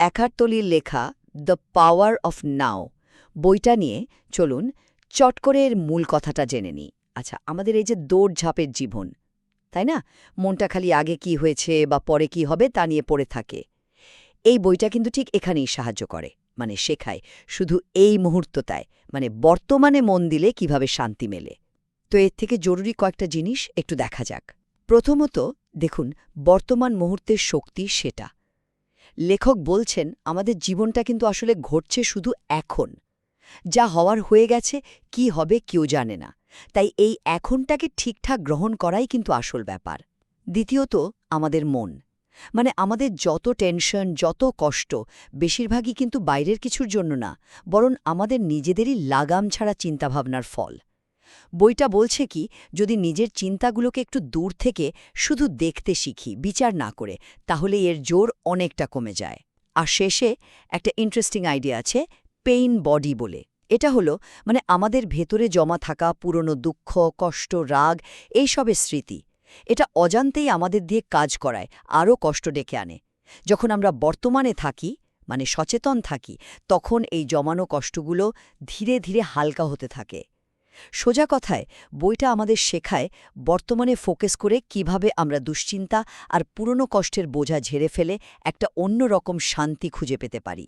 একারতলির লেখা the power of নাও বইটা নিয়ে চলুন চট করে এর মূল কথাটা জেনে নিই। আচ্ছা আমাদের এই যে দৌড়ঝাঁপের জীবন, তাই না? মনটা খালি আগে কি হয়েছে বা পরে কি হবে তা নিয়ে পড়ে থাকে। এই বইটা কিন্তু ঠিক এখানেই সাহায্য করে মানে শেখায়, শুধু এই মুহূর্তটায় মানে বর্তমানে মন দিলে কীভাবে শান্তি মেলে। তো এর থেকে জরুরি কয়েকটা জিনিস একটু দেখা যাক। প্রথমত, দেখুন, বর্তমান মুহূর্তের শক্তি সেটা। লেখক বলছেন, আমাদের জীবনটা কিন্তু আসলে ঘটছে শুধু এখন। যা হওয়ার হয়ে গেছে, কি হবে কেউ জানে না। তাই এই এখনটাকে ঠিকঠাক গ্রহণ করাই কিন্তু আসল ব্যাপার। দ্বিতীয়ত, আমাদের মন। মানে আমাদের যত টেনশন, যত কষ্ট, বেশিরভাগই কিন্তু বাইরের কিছুর জন্য না, বরং আমাদের নিজেদেরই লাগাম ছাড়া চিন্তাভাবনার ফল। বইটা বলছে কি, যদি নিজের চিন্তাগুলোকে একটু দূর থেকে শুধু দেখতে শিখি, বিচার না করে, তাহলে এর জোর অনেকটা কমে যায়। আর শেষে একটা ইন্টারেস্টিং আইডিয়া আছে পেইন বডি বলে। এটা হলো মানে আমাদের ভেতরে জমা থাকা পুরনো দুঃখ, কষ্ট, রাগ, এইসবের স্মৃতি। এটা অজান্তেই আমাদের দিয়ে কাজ করায়, আরও কষ্ট ডেকে আনে। যখন আমরা বর্তমানে থাকি মানে সচেতন থাকি, তখন এই জমানো কষ্টগুলো ধীরে ধীরে হালকা হতে থাকে। সোজা কথায়, বইটা আমাদের শেখায় বর্তমানে ফোকাস করে কীভাবে আমরা দুশ্চিন্তা আর পুরনো কষ্টের বোঝা ঝেড়ে ফেলে একটা অন্য রকম শান্তি খুঁজে পেতে পারি।